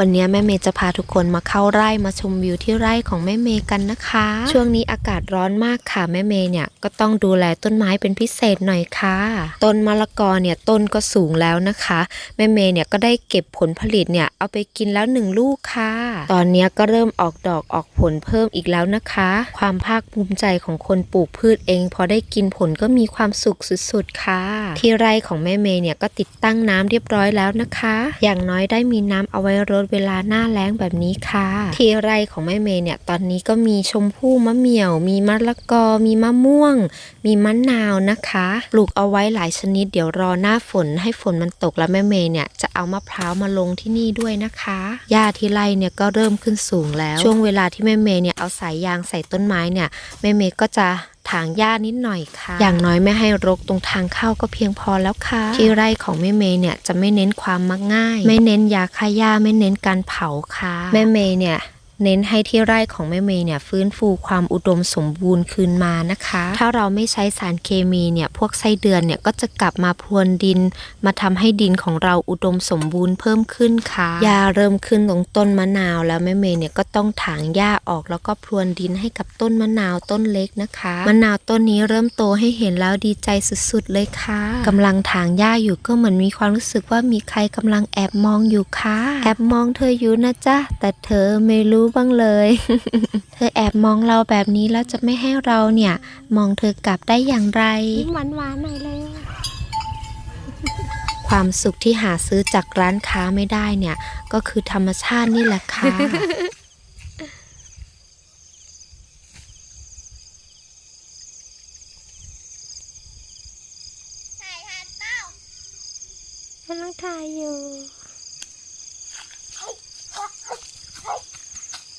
วันนี้แม่เมย์จะพาทุกคนมาเข้าไร่มาชมวิวที่ไร่ของแม่เมย์กันนะคะ ช่วงนี้อากาศร้อนมากค่ะแม่เมย์เนี่ยก็ต้องดูแลต้นไม้เป็นพิเศษหน่อยค่ะต้นมะละกอเนี่ยต้นก็สูงแล้วนะคะ แม่เมย์เนี่ยก็ได้เก็บผลผลิตเนี่ยเอาไปกินแล้วหนึ่งลูกค่ะ ตอนนี้ก็เริ่มออกดอกออกผลเพิ่มอีกแล้วนะคะ ความภาคภูมิใจของคนปลูกพืชเอง พอได้กินผลก็มีความสุขสุดๆค่ะ ที่ไร่ของแม่เมย์เนี่ยก็ติดตั้งน้ำเรียบร้อยแล้วนะคะ อย่างน้อยได้มีน้ำเอาไว้รดเวลาหน้าแล้งแบบนี้ค่ะ ที่ไร่ของแม่เมย์เนี่ยตอนนี้ก็มีชมพู่มะเหมี่ยว มีมะละกอ มีมะม่วง มีมะนาวนะคะ ปลูกเอาไว้หลายชนิด เดี๋ยวรอหน้าฝนให้ฝนมันตกแล้วแม่เมย์เนี่ยจะเอามะพร้าวมาลงที่นี่ด้วยนะคะหญ้าที่ไร่เนี่ยก็เริ่มขึ้นสูงแล้ว ช่วงเวลาที่แม่เมย์เนี่ยเอาสายยางใส่ต้นไม้เนี่ยแม่เมย์ก็จะ ถางหญ้านิดหน่อยค่ะ อย่างน้อยไม่ให้รกตรงทางเข้าก็เพียงพอแล้วค่ะ ที่ไร่ของแม่เมย์เนี่ยจะไม่เน้นความมักง่าย ไม่เน้นยาฆ่าหญ้าไม่เน้นการเผาค่ะ แม่เมย์เนี่ย เน้นให้ที่ไร่ของแม่เมย์เนี่ยฟื้นฟูความอุดมสมบูรณ์คืนมานะคะ ถ้าเราไม่ใช้สารเคมีเนี่ยพวกไส้เดือนเนี่ยก็จะกลับมาพรวนดิน มาทำให้ดินของเราอุดมสมบูรณ์เพิ่มขึ้นค่ะหญ้าเริ่มขึ้นตรงต้นมะนาว แล้วแม่เมย์เนี่ยก็ต้องถางหญ้าออกแล้วก็พรวนดินให้กับต้นมะนาวต้นเล็กนะคะ มะนาวต้นนี้เริ่มโตให้เห็นแล้วดีใจสุดๆเลยค่ะกำลังถางหญ้าอยู่ก็เหมือนมีความรู้สึกว่ามีใครกำลังแอบมองอยู่ค่ะ แอบมองเธออยู่นะจ๊ะแต่เธอไม่รู้บ้างเลย เธอแอบมองเราแบบนี้แล้วจะไม่ให้เราเนี่ย มองเธอกลับได้อย่างไรยิ้มหวานหวานๆหน่อยเลยความสุขที่หาซื้อจากร้านค้าไม่ได้เนี่ย ก็คือธรรมชาตินี่แหละค่ะกำลังถ่ายอยู่